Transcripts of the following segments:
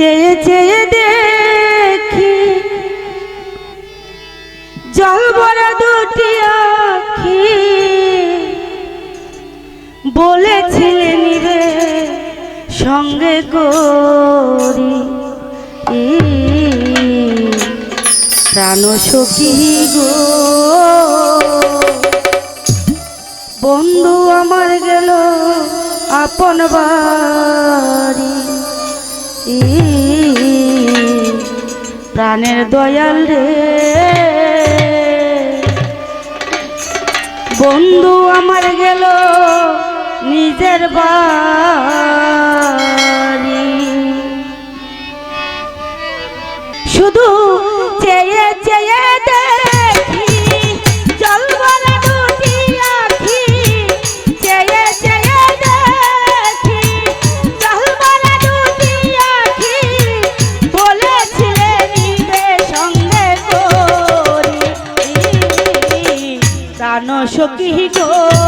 চেয়ে চেয়ে দেখি। জল ভরা দুটি আখি। বলেছিলে নিবে সঙ্গে করি। প্রাণ সখী গো। বন্ধু আমার গেল আপন বাড়ি। প্রাণের দয়াল রে। বন্ধু আমার গেল নিজের বা সখী গো।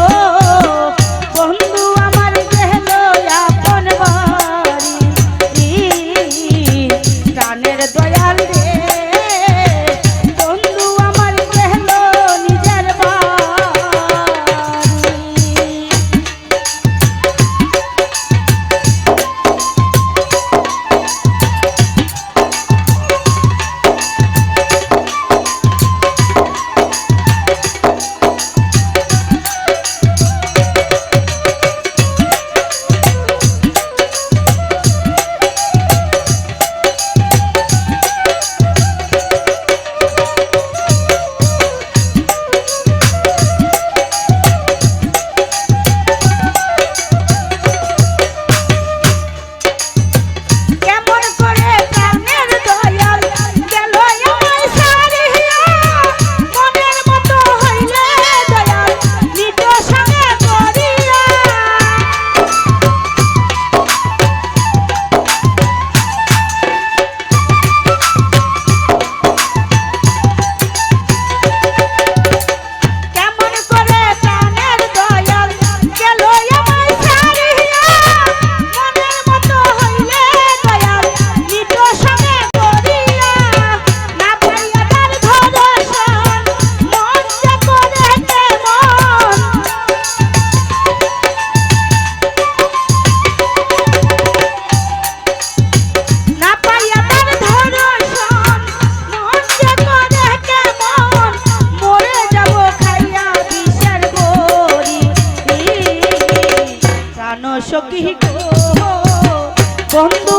বন্ধু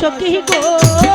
সখী গো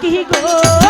কি গো।